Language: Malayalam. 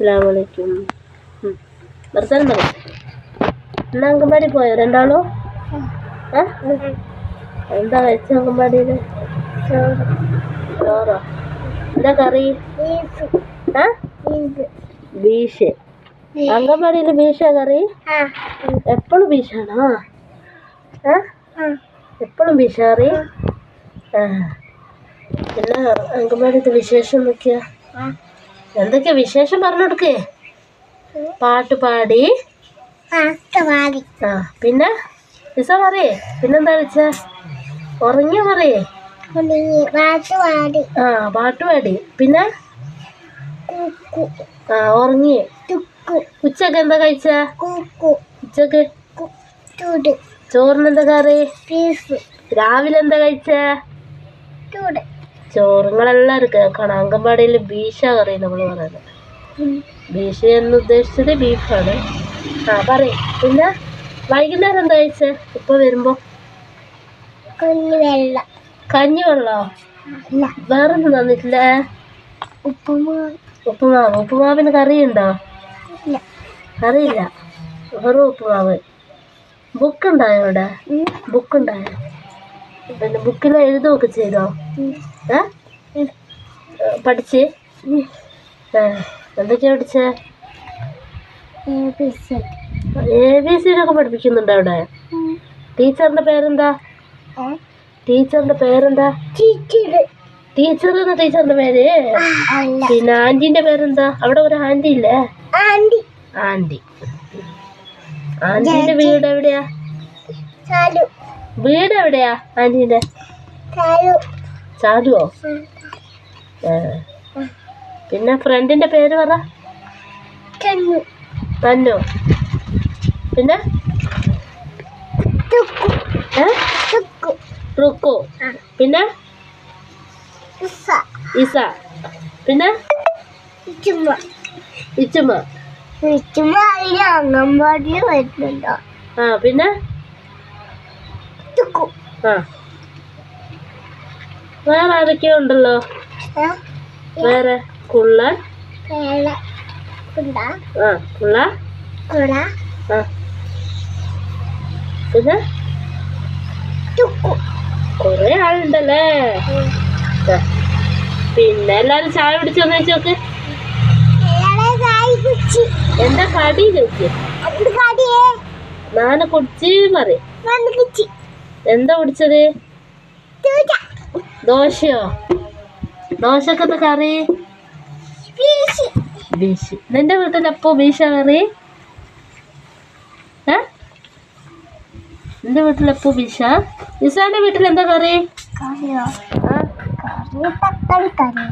അസ്സാം വലൈക്കും നിർത്താൻ പറയും. എന്നാ അങ്കൻവാടി പോയോ? രണ്ടാളോ? എന്താ കഴിച്ച അങ്കൻവാടിയിൽ ചോറോ? എന്താ കറി? ബീഷ് അങ്കൻവാടിയിൽ ബീഷ കറി? എപ്പോഴും ബീഷാണോ എപ്പോഴും ബീഷ കറി? ആ. പിന്നെ അങ്കൻവാടിത്തെ വിശേഷം എന്തൊക്കെയാ? എന്തൊക്കെയാ വിശേഷം പറഞ്ഞു കൊടുക്കേ? പാട്ട് പാടി. ആ പിന്നെ? വിസ പറയേ പിന്നെന്താ വെച്ച ഉറങ്ങിയ പറയേ? ആ പാട്ട് പാടി. പിന്നെ? ആ ഉറങ്ങി. ഉച്ചയ്ക്ക് എന്താ കഴിച്ച? ഉച്ചയ്ക്ക്? ചോറിന് എന്താ കറി? രാവിലെ എന്താ കഴിച്ച? ചോറുങ്ങളെല്ലാവരും കേൾക്കണം അംഗൻവാടിയിൽ ബീഷ കറി നമ്മൾ പറയുന്നത്. ബീഷ എന്ന് ഉദ്ദേശിച്ചത് ബീഫാണ്. ആ പറയും. പിന്നെ വൈകുന്നേരം എന്താ കഴിച്ചേ? ഇപ്പൊ വരുമ്പോ? കഞ്ഞി വെള്ളോ. വേറൊന്നും തന്നിട്ടില്ലേ? ഉപ്പുമാവ്. ഉപ്പുമാവിന് കറിയുണ്ടോ? കറിയില്ല. വെറും ഉപ്പുമാവ്. ബുക്ക് ഉണ്ടായോ ഇവിടെ? ബുക്ക് ഉണ്ടായോ? പിന്നെ ബുക്കിൽ എഴുതുകയൊക്കെ ചെയ്തോ? ഏ? പഠിച്ച്? എന്തൊക്കെയാ പഠിച്ചേ? A B C. ഒക്കെ പഠിപ്പിക്കുന്നുണ്ടോ അവിടെ? ടീച്ചറിന്റെ പേരെന്താ? ടീച്ചറിന്റെ പേരെന്താ? ടീച്ചർ എന്ന ടീച്ചറിന്റെ പേര്? പിന്നെ ആന്റിന്റെ പേരെന്താ? അവിടെ ഒരു ആന്റി ഇല്ലേ? ആന്റി. ആന്റിന്റെ വീട് എവിടെയാ വീട് എവിടെയാ ആന്റിന്റെ ചാലുവോ. പിന്നെ ഫ്രണ്ടിന്റെ പേര് പറ. തന്നു പിന്നെ? റുക്കു. പിന്നെ? ഇസ. പിന്നെ? ഇച്ചുമ്മ. അംഗൻവാടിയിൽ വരുന്നുണ്ടോ? ആ പിന്നെ? ആ. വേറെ ആരൊക്കെയോ ഉണ്ടല്ലോ? വേറെ? കുള്ള. പിന്നെ? കൊറേ ആളുണ്ടല്ലേ. പിന്നെ എല്ലാരും ചായ പിടിച്ചു വന്നു വെച്ചോക്ക് എന്താ കടി ചോദിച്ചു? നാന കുടിച്ച് പറയും. എന്താ കുടിച്ചത്? ദോശയോ? ദോശക്കത്തെ കറി? ബീഷ് നിന്റെ വീട്ടിൽ എപ്പോ ബീഷ കറി? ഏ? നിന്റെ വീട്ടിൽ എപ്പോ ബീഷ ഇസാന്റെ വീട്ടിൽ എന്താ കറി? തക്കാളി കറി.